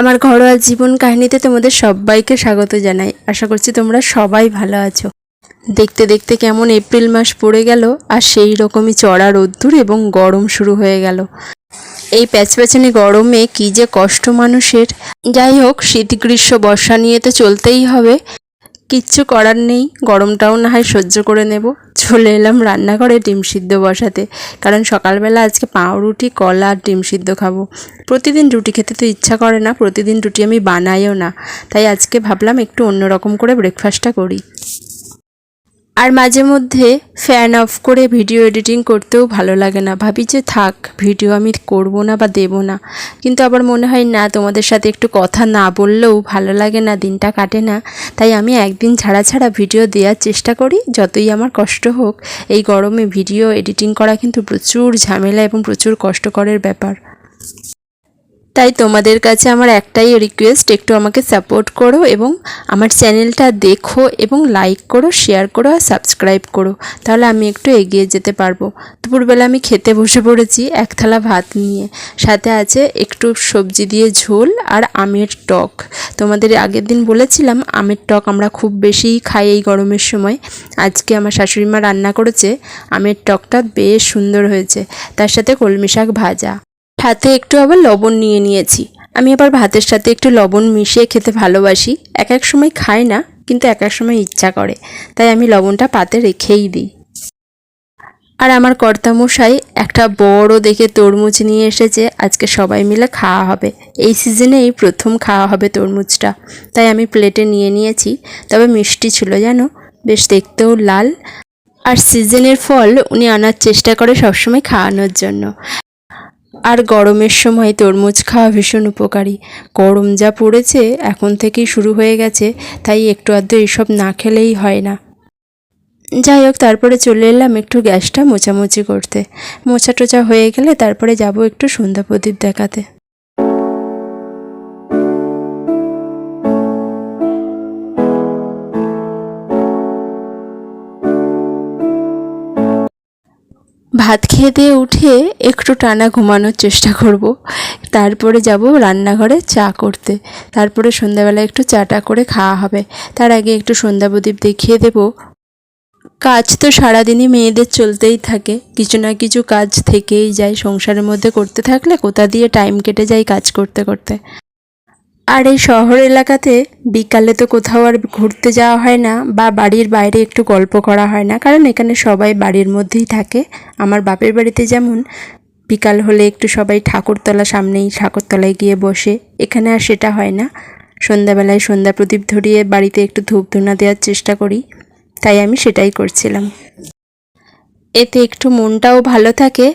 আমার ঘরোয়া জীবন কাহিনীতে তোমাদের সবাইকে স্বাগত জানাই। আশা করছি তোমরা সবাই ভালো আছো। দেখতে দেখতে কেমন এপ্রিল মাস পড়ে গেল আর সেই রকমই চড়া রোদ্দুর এবং গরম শুরু হয়ে গেল। এই প্যাচপ্যাচানি গরমে কি যে কষ্ট মানুষের। যাই হোক শীত গ্রীষ্ম বর্ষা নিয়ে তো চলতেই হবে। কিচ্ছু করার নেই, গরমটাও না হয় সহ্য করে নেব। চলে এলাম রান্নাঘরে ডিম সিদ্ধ বসাতে, কারণ সকালবেলা আজকে পাউরুটি, কলা আর ডিম সিদ্ধ খাব। প্রতিদিন রুটি খেতে তো ইচ্ছা করে না, প্রতিদিন রুটি আমি বানাইও না। তাই আজকে ভাবলাম একটু অন্যরকম করে ব্রেকফাস্টটা করি। আর মাঝে মধ্যে ফ্যান অফ করে ভিডিও এডিটিং করতেও ভালো লাগে না। ভাবি যে, থাক ভিডিও আমি করব না বা দেব না। কিন্তু আবার মনে হয়, না, তোমাদের সাথে একটু কথা না বললেও ভালো লাগে না, দিনটা কাটে না। তাই আমি একদিন ছাড়া ছাড়া ভিডিও দেওয়ার চেষ্টা করি, যতই আমার কষ্ট হোক। এই গরমে ভিডিও এডিটিং করা কিন্তু প্রচুর ঝামেলা এবং প্রচুর কষ্টকরের ব্যাপার। তাই তোমাদের কাছে আমার একটাই রিকোয়েস্ট একটু আমাকে সাপোর্ট করো এবং আমার চ্যানেলটা দেখো এবং লাইক করো শেয়ার করো আর সাবস্ক্রাইব করো। তাহলে আমি একটু এগিয়ে যেতে পারব। দুপুরবেলা আমি খেতে বসে পড়েছি এক থালা ভাত নিয়ে। সাথে আছে একটু সবজি দিয়ে ঝোল আর আমের টক। তোমাদের আগের দিন বলেছিলাম, আমের টক আমরা খুব বেশিই খাই এই গরমের সময়। আজকে আমার শাশুড়ি মা রান্না করেছে, আমের টকটা বেশ সুন্দর হয়েছে। তার সাথে কলমি শাক ভাজা। সাথে একটু আবার লবণ নিয়ে নিয়েছি। আমি আবার ভাতের সাথে একটু লবণ মিশিয়ে খেতে ভালোবাসি। এক এক সময় খাই না, কিন্তু এক এক সময় ইচ্ছা করে। তাই আমি লবণটা পাতে রেখেই দিই। আর আমার কর্তামশাই একটা বড় দেখে তরমুজ নিয়ে এসেছে। আজকে সবাই মিলে খাওয়া হবে। এই সিজনে এই প্রথম খাওয়া হবে তরমুজটা। তাই আমি প্লেটে নিয়ে নিয়েছি। তবে মিষ্টি ছিল জানো? বেশ দেখতেও লাল। আর সিজনের ফল উনি আনার চেষ্টা করে সবসময় খাওয়ানোর জন্য। আর গরমের সময় তরমুজ খাওয়া ভীষণ উপকারী। গরম যা পড়েছে এখন থেকেই শুরু হয়ে গেছে, তাই একটু আধটু এসব না খেলেই হয় না। যাই হোক, তারপরে চলে এলাম একটু গ্যাসটা মোচামুচি করতে। মোচা টোচা হয়ে গেলে তারপরে যাব একটু সন্ধ্যা প্রদীপ দেখাতে। ভাত খেয়ে দিয়ে উঠে একটু টানা ঘুমানোর চেষ্টা করব। তারপরে যাব রান্নাঘরে চা করতে। তারপরে সন্ধ্যাবেলা একটু চাটা করে খাওয়া হবে। তার আগে একটু সন্ধ্যা প্রদীপ দেখিয়ে দেব। কাজ তো সারাদিনই মেয়েদের চলতেই থাকে। কিছু না কিছু কাজ থেকেই যায়। সংসারের মধ্যে করতে থাকলে কোথা দিয়ে টাইম কেটে যায় কাজ করতে করতে। আর এই শহর এলাকাতে বিকালে তো কোথাও আর ঘুরতে যাওয়া হয় না বা বাড়ির বাইরে একটু গল্প করা হয় না। কারণ এখানে সবাই বাড়ির মধ্যেই থাকে। আমার বাপের বাড়িতে যেমন বিকাল হলে একটু সবাই ঠাকুরতলা সামনেই ঠাকুরতলায় গিয়ে বসে। এখানে আর সেটা হয় না। সন্ধ্যাবেলায় সন্ধ্যা প্রদীপ ধরিয়ে বাড়িতে একটু ধূপ ধুনা দেওয়ার চেষ্টা করি। তাই আমি সেটাই করছিলাম। এতে একটু মনটাও ভালো থাকে।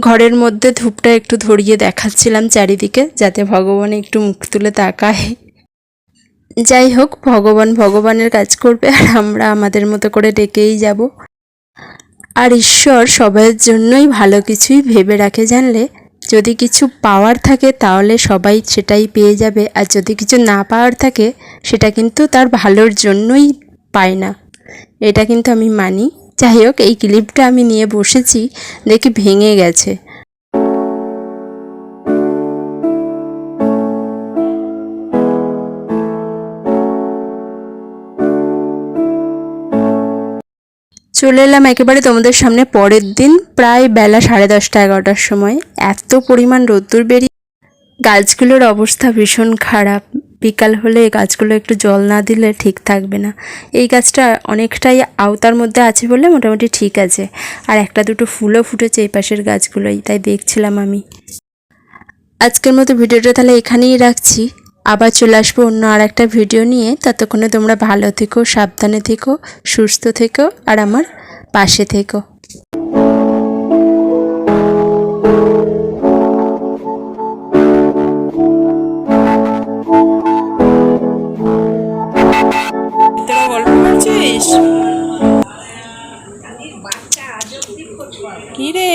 ঘরের মধ্যে ধূপটা একটু ধরিয়ে দেখাচ্ছিলাম চারিদিকে, যাতে ভগবান একটু মুখ তুলে তাকায়। যাই হোক, ভগবান ভগবানের কাজ করবে, আর আমরা আমাদের মতো করে ডেকেই যাব। আর ঈশ্বর সবাইয়ের জন্যই ভালো কিছুই ভেবে রাখে জানলে, যদি কিছু পাওয়ার থাকে তাহলে সবাই সেটাই পেয়ে যাবে, আর যদি কিছু না পাওয়ার থাকে, সেটা কিন্তু তার ভালোর জন্যই পায় না। এটা কিন্তু আমি মানি। যাই হোক, এই ক্লিপটা আমি নিয়ে বসেছি, দেখি ভেঙে গেছে। চলে এলাম একেবারে তোমাদের সামনে পরের দিন, প্রায় বেলা সাড়ে দশটা এগারোটার সময়। এত পরিমাণ রোদ্দুর বেরিয়ে গাছগুলোর অবস্থা ভীষণ খারাপ। বিকাল হলে গাছগুলো একটু জল না দিলে ঠিক থাকবে না। এই গাছটা অনেকটাই আওতার মধ্যে আছে বলে মোটামুটি ঠিক আছে। আর একটা দুটো ফুলও ফুটেছে এই পাশের গাছগুলোই, তাই দেখছিলাম আমি। আজকের মতো ভিডিওটা তাহলে এখানেই রাখছি। আবার চলে আসব অন্য আর একটা ভিডিও নিয়ে। ততক্ষণে তোমরা ভালো থেকো, সাবধানে থেকো, সুস্থ থেকো, আর আমার পাশে থেকো। কী রে?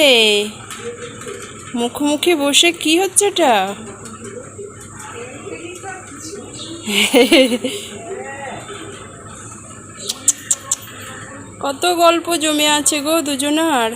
মুখোমুখি বসে কি হচ্ছে এটা কত গল্প জমে আছে গো দুজনার।